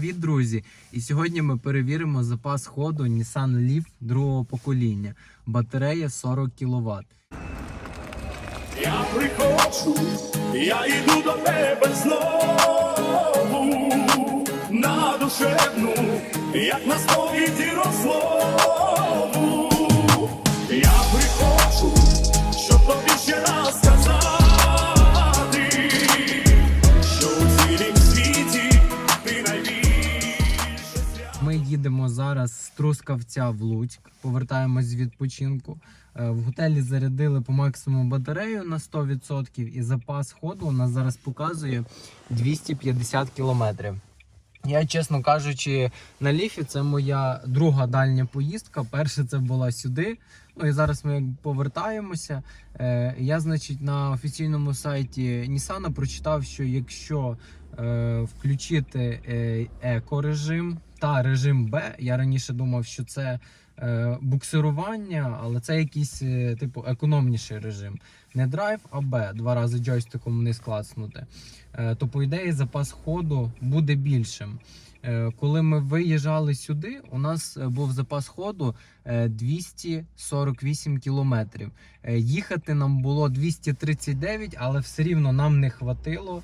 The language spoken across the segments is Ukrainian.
Привіт, друзі! І сьогодні ми перевіримо запас ходу Nissan Leaf другого покоління. Батарея 40 кВт. Я приходжу, я йду до тебе знову на душевну, як на сповіді їдемо зараз з Трускавця в Луцьк, повертаємось з відпочинку. Е, В готелі зарядили по максимуму батарею на 100% і запас ходу у нас зараз показує 250 кілометрів. Я, чесно кажучи, на ліфі це моя друга дальня поїздка. Перша це була сюди. Ну і зараз ми повертаємося. Е, я, значить, на офіційному сайті Nissan прочитав, що якщо е, включити е, еко-режим та режим Б, я раніше думав, що це е, буксирування, але це якийсь е, типу економніший режим. Не драйв, а Б. Два рази джойстиком вниз клацнути. Е, то по ідеї запас ходу буде більшим. Е, Коли ми виїжджали сюди, у нас е, був запас ходу е, 248 кілометрів. Їхати нам було 239, але все рівно нам не хватило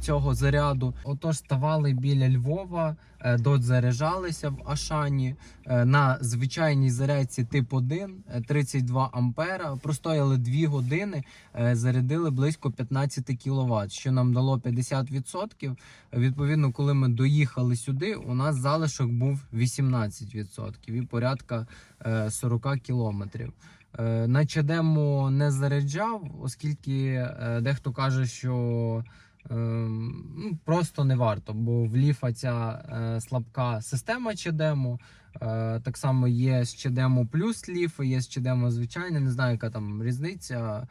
цього заряду. Отож, ставали біля Львова, дозаряджалися в Ашані на звичайній зарядці тип 1 е, 32 ампера. Простояли 2 години, е, зарядили близько 15 кВт, що нам дало 50%. Відповідно, коли ми доїхали сюди, у нас залишок був 18% і порядка е, 40 кілометрів. Е, На чадему не заряджав, оскільки е, дехто каже, що ну, просто не варто, бо в ліфа ця е, слабка система чадему. Е, Так само є з чадему плюс ліф, є з чадему звичайне, не знаю, яка там різниця.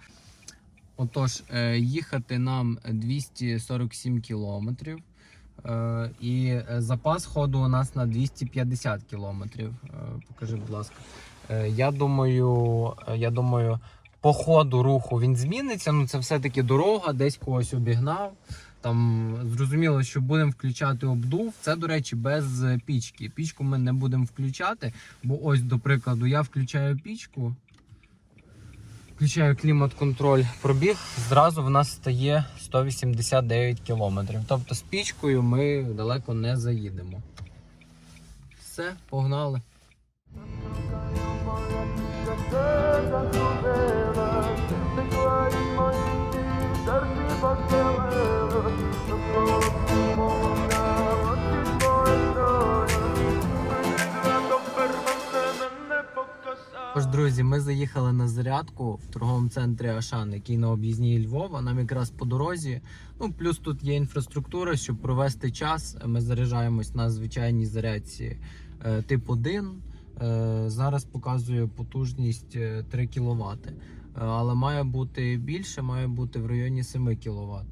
Отож, е, їхати нам 247 кілометрів. Е, І е, запас ходу у нас на 250 кілометрів. Е, Покажи, будь ласка. Е, Я думаю, е, я думаю, по ходу руху він зміниться. Ну, це все-таки дорога, десь когось обігнав. Там зрозуміло, що будемо включати обдув. Це, до речі, без е, пічки. Пічку ми не будемо включати, бо ось, до прикладу, я включаю пічку. Включаю клімат-контроль, пробіг, зразу в нас стає 189 кілометрів. Тобто з пічкою ми далеко не заїдемо. Все, погнали. Тож, друзі, ми заїхали на зарядку в торговому центрі Ашан, який на об'їзній Львова. Нам якраз по дорозі. Ну, плюс тут є інфраструктура, щоб провести час. Ми заряджаємось на звичайній зарядці е, тип 1. Е, зараз показує потужність е, 3 кВт. Але має бути більше, має бути в районі 7 кВт.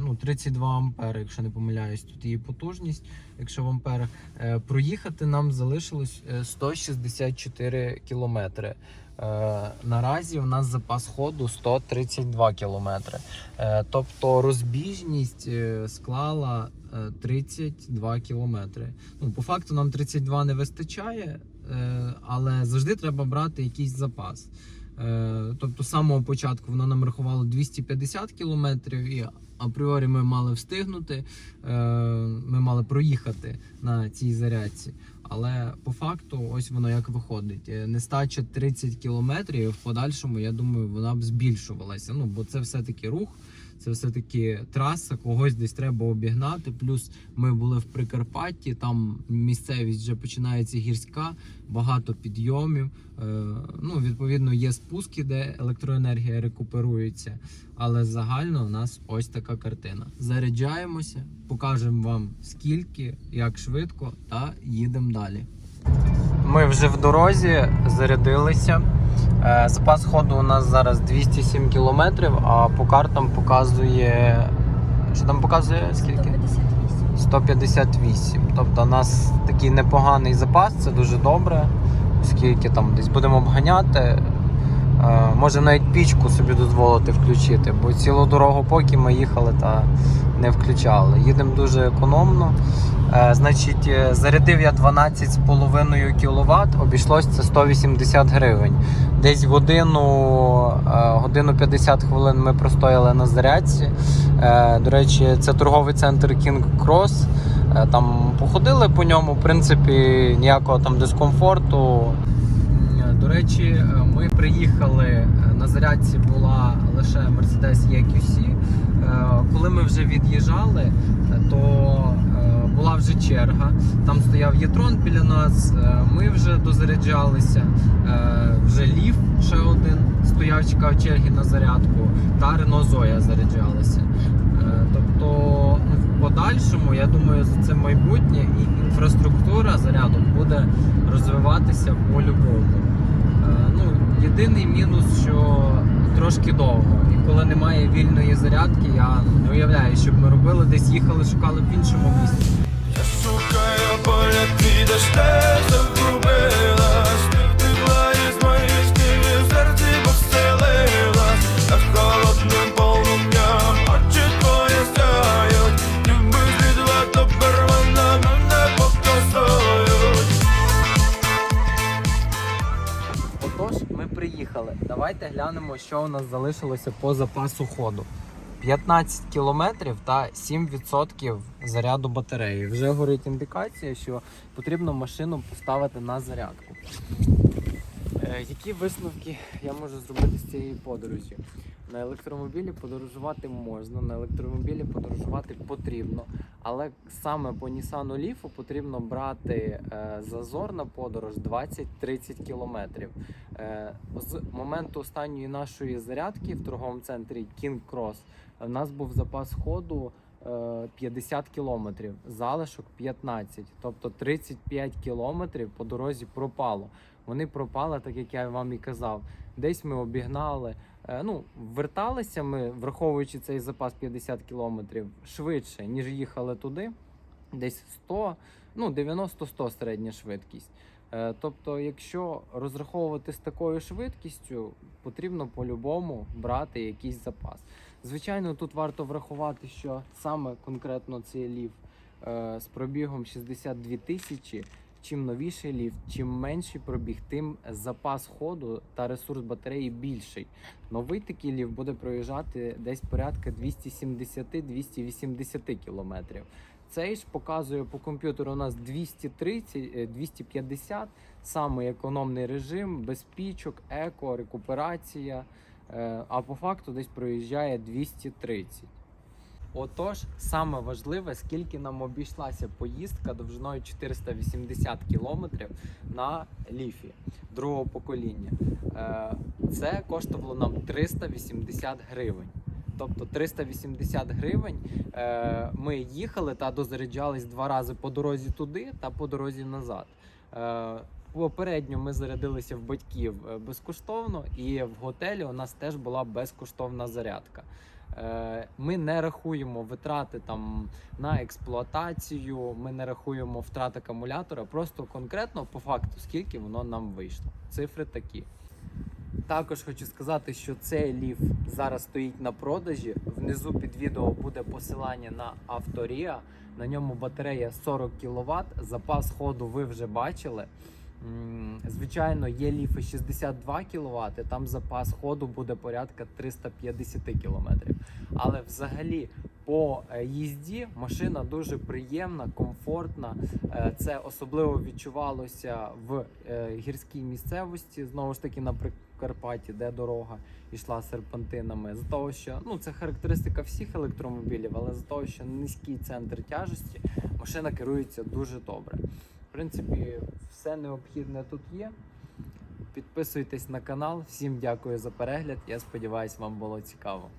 Ну, 32 ампери, якщо не помиляюсь, тут її потужність, якщо в амперах. Е, Проїхати нам залишилось е, 164 кілометри. Е, Наразі у нас запас ходу 132 кілометри. Е, Тобто розбіжність е, склала е, 32 кілометри. Ну, по факту нам 32 не вистачає, е, але завжди треба брати якийсь запас. Е, Тобто з самого початку воно нам рахувало 250 кілометрів, апріорі ми мали встигнути, е, ми мали проїхати на цій зарядці. Але по факту, ось воно як виходить. Е, Нестача 30 кілометрів, в подальшому, я думаю, вона б збільшувалася. Ну, бо це все-таки рух, це все-таки траса, когось десь треба обігнати. Плюс ми були в Прикарпатті, там місцевість вже починається гірська, багато підйомів. Е, Ну, відповідно, є спуски, де електроенергія рекуперується. Але загально у нас ось така картина. Заряджаємося, покажемо вам скільки, як швидко, та їдемо далі. Ми вже в дорозі зарядилися. Е, Запас ходу у нас зараз 207 кілометрів, а по картам показує. Що там показує? Скільки? 158. Тобто у нас такий непоганий запас, це дуже добре, оскільки там десь будемо обганяти. Е, Може навіть пічку собі дозволити включити, бо цілу дорогу, поки ми їхали та не включали. Їдемо дуже економно. Е, Значить, е, зарядив я 12,5 кВт, обійшлось це 180 гривень. Десь годину, годину 50 хвилин ми простояли на зарядці. До речі, це торговий центр King Cross. Там походили по ньому, в принципі, ніякого там дискомфорту. До речі, е, ми приїхали е, на зарядці була лише Mercedes EQC. Е, Коли ми вже від'їжджали, то була вже черга. Там стояв Єтрон біля нас. Ми вже дозаряджалися. Вже Лів ще один стояв, чекав черги на зарядку, та Renault Zoe заряджалася. Тобто, ну, в подальшому, я думаю, за це майбутнє і інфраструктура зарядок буде розвиватися по-любому. Е, Ну, єдиний мінус, що трошки довго. І коли немає вільної зарядки, я не уявляю, що б ми робили, десь їхали, шукали в іншому місці. Я шукаю поле, підеш, де ж глянемо, що у нас залишилося по запасу ходу. 15 кілометрів та 7% заряду батареї. Вже горить індикація, що потрібно машину поставити на зарядку. Е, які висновки я можу зробити з цієї подорожі? На електромобілі подорожувати можна, на електромобілі подорожувати потрібно, але саме по Nissan Leaf потрібно брати е, зазор на подорож 20-30 кілометрів. Е, з моменту останньої нашої зарядки в торговому центрі King Cross у нас був запас ходу е, 50 кілометрів, залишок 15, тобто 35 кілометрів по дорозі пропало. Вони пропали, так як я вам і казав. Десь ми обігнали. Е, Ну, верталися ми, враховуючи цей запас 50 кілометрів, швидше, ніж їхали туди. Десь 100, ну 90-100 середня швидкість. Е, Тобто, якщо розраховувати з такою швидкістю, потрібно по-любому брати якийсь запас. Звичайно, тут варто врахувати, що саме конкретно цей лів е, з пробігом 62 тисячі. Чим новіший ліфт, чим менший пробіг, тим запас ходу та ресурс батареї більший. Новий такий ліфт буде проїжджати десь порядка 270-280 кілометрів. Цей ж показує по комп'ютеру у нас 230, е, 250, самий економний режим, без пічок, еко, рекуперація. Е, А по факту десь проїжджає 230. Отож, саме важливе, скільки нам обійшлася поїздка довжиною 480 кілометрів на ліфі другого покоління. Е, Це коштувало нам 380 гривень. Тобто 380 гривень е, ми їхали та дозаряджались два рази по дорозі туди та по дорозі назад. Е, Попередньо ми зарядилися в батьків безкоштовно, і в готелі у нас теж була безкоштовна зарядка. Е, Ми не рахуємо витрати там на експлуатацію, ми не рахуємо втрат акумулятора, просто конкретно по факту, скільки воно нам вийшло. Цифри такі. Також хочу сказати, що цей ліф зараз стоїть на продажі. Внизу під відео буде посилання на Авторія. На ньому батарея 40 кВт. Запас ходу ви вже бачили. Звичайно, є ліфи 62 кВт, там запас ходу буде порядка 350 км. Але взагалі по е, їзді машина дуже приємна, комфортна. Е, Це особливо відчувалося в е, гірській місцевості, знову ж таки на Прикарпатті, де дорога йшла серпантинами. З того, що ну це характеристика всіх електромобілів, але з того, що низький центр тяжесті, машина керується дуже добре. Принципі, все необхідне тут є. Підписуйтесь на канал. Всім дякую за перегляд. Я сподіваюся, вам було цікаво.